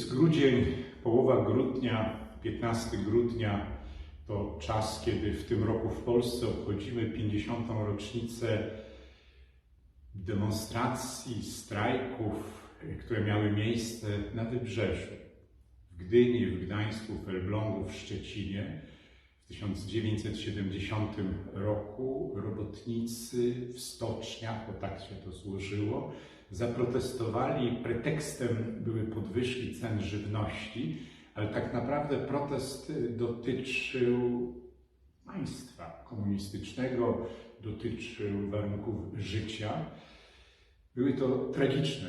grudzień, połowa grudnia, 15 grudnia to czas, kiedy w tym roku w Polsce obchodzimy 50. rocznicę demonstracji, strajków, które miały miejsce na Wybrzeżu. W Gdyni, w Gdańsku, w Elblągu, w Szczecinie. W 1970 roku robotnicy w stoczniach, bo tak się to złożyło, zaprotestowali. Pretekstem były podwyżki cen żywności, ale tak naprawdę protest dotyczył państwa komunistycznego, dotyczył warunków życia. Były to tragiczne.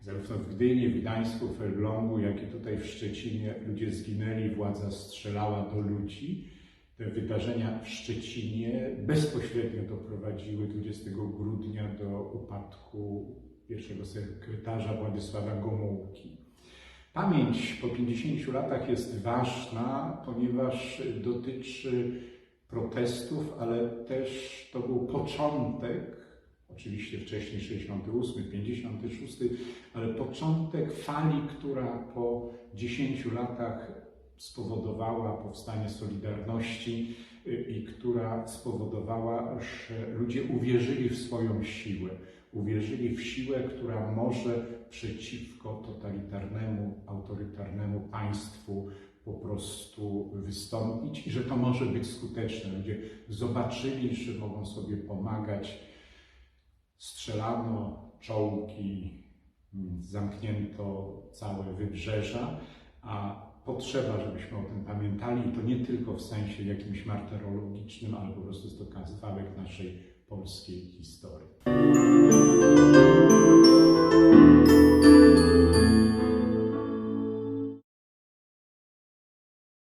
Zarówno w Gdyni, w Gdańsku, w Elblągu, jak i tutaj w Szczecinie ludzie zginęli, władza strzelała do ludzi. Te wydarzenia w Szczecinie bezpośrednio doprowadziły 20 grudnia do upadku pierwszego sekretarza Władysława Gomułki. Pamięć po 50 latach jest ważna, ponieważ dotyczy protestów, ale też to był początek, oczywiście wcześniej 68, 56, ale początek fali, która po 10 latach spowodowała powstanie Solidarności y, i która spowodowała, że ludzie uwierzyli w swoją siłę. Uwierzyli w siłę, która może przeciwko totalitarnemu, autorytarnemu państwu po prostu wystąpić i że to może być skuteczne. Ludzie zobaczyli, że mogą sobie pomagać. Strzelano czołgi, zamknięto całe wybrzeża, a potrzeba, żebyśmy o tym pamiętali i to nie tylko w sensie jakimś martyrologicznym, ale po prostu jest to kawałek naszej polskiej historii.